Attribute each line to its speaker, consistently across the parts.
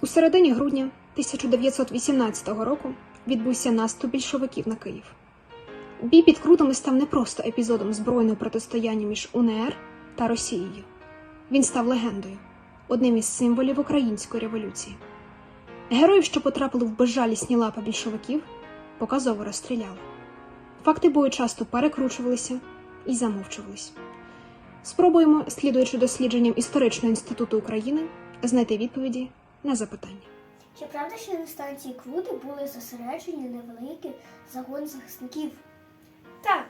Speaker 1: У середині грудня 1918 року відбувся наступ більшовиків на Київ. Бій під Крутами став не просто епізодом збройного протистояння між УНР та Росією. Він став легендою, одним із символів української революції. Героїв, що потрапили в безжалісні лапи більшовиків, показово розстріляли. Факти бою часто перекручувалися і замовчувались. Спробуємо, слідуючи дослідженням Історичного інституту України, знайти відповіді на запитання.
Speaker 2: Чи правда, що на станції Крути були зосереджені невеликий загон захисників?
Speaker 3: Так,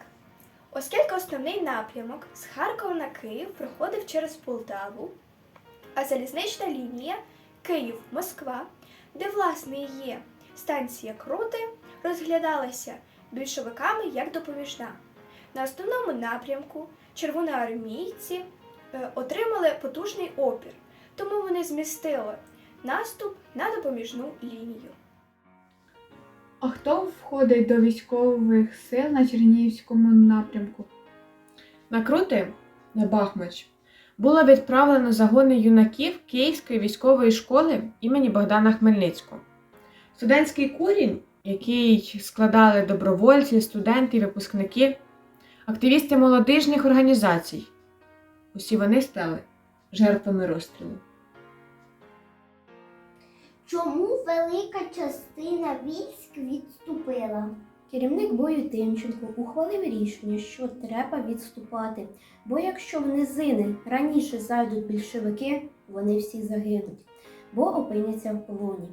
Speaker 3: оскільки основний напрямок з Харкова на Київ проходив через Полтаву, а залізнична лінія Київ-Москва, де власне є станція Крути, розглядалася більшовиками як допоміжна. На основному напрямку червоноармійці е, отримали потужний опір, тому вони змістили наступ на допоміжну лінію.
Speaker 4: А хто входить до військових сил на Чернігівському напрямку?
Speaker 5: На Крути, на Бахмач, було відправлено загони юнаків Київської військової школи імені Богдана Хмельницького. Студентський курінь, який складали добровольці, студенти, випускники, активісти молодіжних організацій. Усі вони стали жертвами розстрілу.
Speaker 2: Чому велика частина військ відступила?
Speaker 6: Керівник бою Тимченко ухвалив рішення, що треба відступати, бо якщо в низини раніше зайдуть більшовики, вони всі загинуть, бо опиняться в полоні.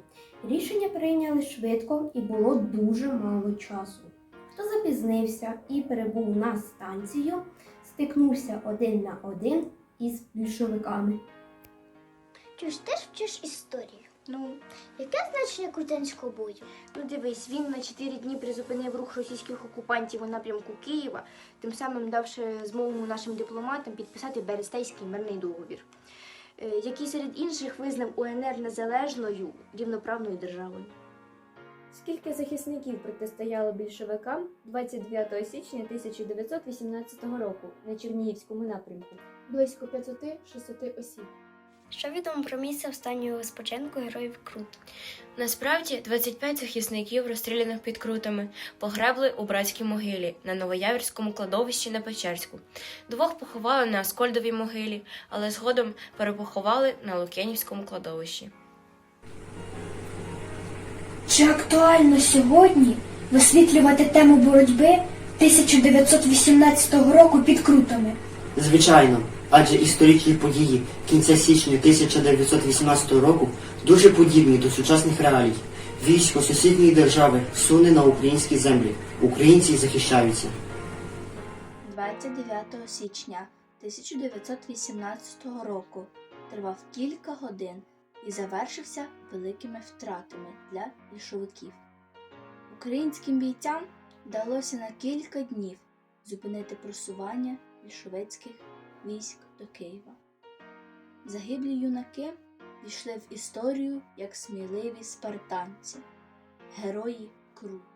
Speaker 6: Рішення прийняли швидко і було дуже мало часу. Хто запізнився і перебув на станцію, стикнувся один на один із більшовиками.
Speaker 2: Чи ж теж вчиш історію? Ну, яке значення крутенського бою?
Speaker 7: Ну дивись, він на 4 дні призупинив рух російських окупантів у напрямку Києва, тим самим давши змогу нашим дипломатам підписати Берестейський мирний договір, е, який серед інших визнав УНР незалежною рівноправною державою.
Speaker 8: Скільки захисників протистояло більшовикам 29 січня 1918 року на Чернігівському напрямку? Близько 500-600 осіб.
Speaker 2: Що відомо про місце останнього спочинку героїв Крут?
Speaker 9: Насправді 25 захисників, розстріляних під крутами, погребли у братській могилі на Новоявірському кладовищі на Печерську. Двох поховали на Аскольдовій могилі, але згодом перепоховали на Лук'янівському кладовищі.
Speaker 10: Чи актуально сьогодні висвітлювати тему боротьби 1918 року під крутами?
Speaker 11: Звичайно, адже історичні події кінця січня 1918 року дуже подібні до сучасних реалій. Військо сусідньої держави суне на українські землі. Українці захищаються.
Speaker 12: 29 січня 1918 року тривав кілька годин і завершився великими втратами для більшовиків. Українським бійцям вдалося на кілька днів зупинити просування більшовицьких військ до Києва. Загиблі юнаки війшли в історію як сміливі спартанці, герої Крут.